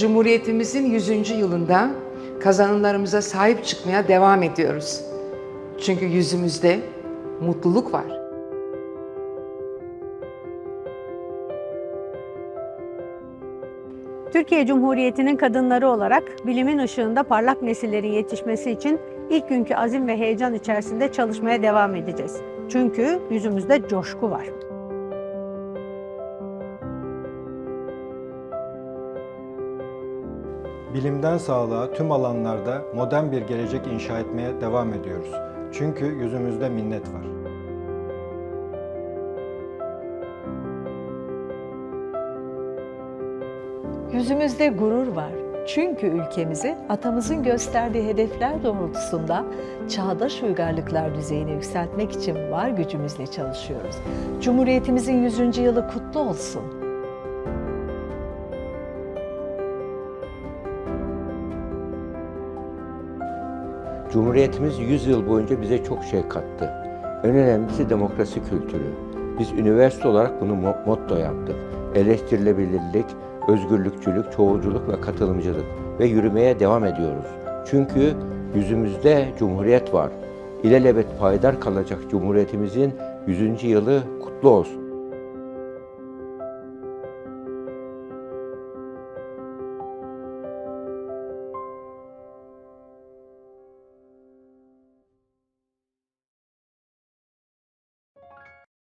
Cumhuriyetimizin 100. yılında kazanımlarımıza sahip çıkmaya devam ediyoruz. Çünkü yüzümüzde mutluluk var. Türkiye Cumhuriyeti'nin kadınları olarak bilimin ışığında parlak nesillerin yetişmesi için ilk günkü azim ve heyecan içerisinde çalışmaya devam edeceğiz. Çünkü yüzümüzde coşku var. Bilimden sağlığa tüm alanlarda modern bir gelecek inşa etmeye devam ediyoruz. Çünkü yüzümüzde minnet var. Yüzümüzde gurur var. Çünkü ülkemizi atamızın gösterdiği hedefler doğrultusunda çağdaş uygarlıklar düzeyine yükseltmek için var gücümüzle çalışıyoruz. Cumhuriyetimizin 100. yılı kutlu olsun. Cumhuriyetimiz 100 yıl boyunca bize çok şey kattı. En önemlisi demokrasi kültürü. Biz üniversite olarak bunu mo- motto yaptık. Eleştirilebilirlik, özgürlükçülük, çoğulculuk ve katılımcılık ve yürümeye devam ediyoruz. Çünkü yüzümüzde cumhuriyet var. İlelebet payidar kalacak cumhuriyetimizin 100. yılı kutlu olsun.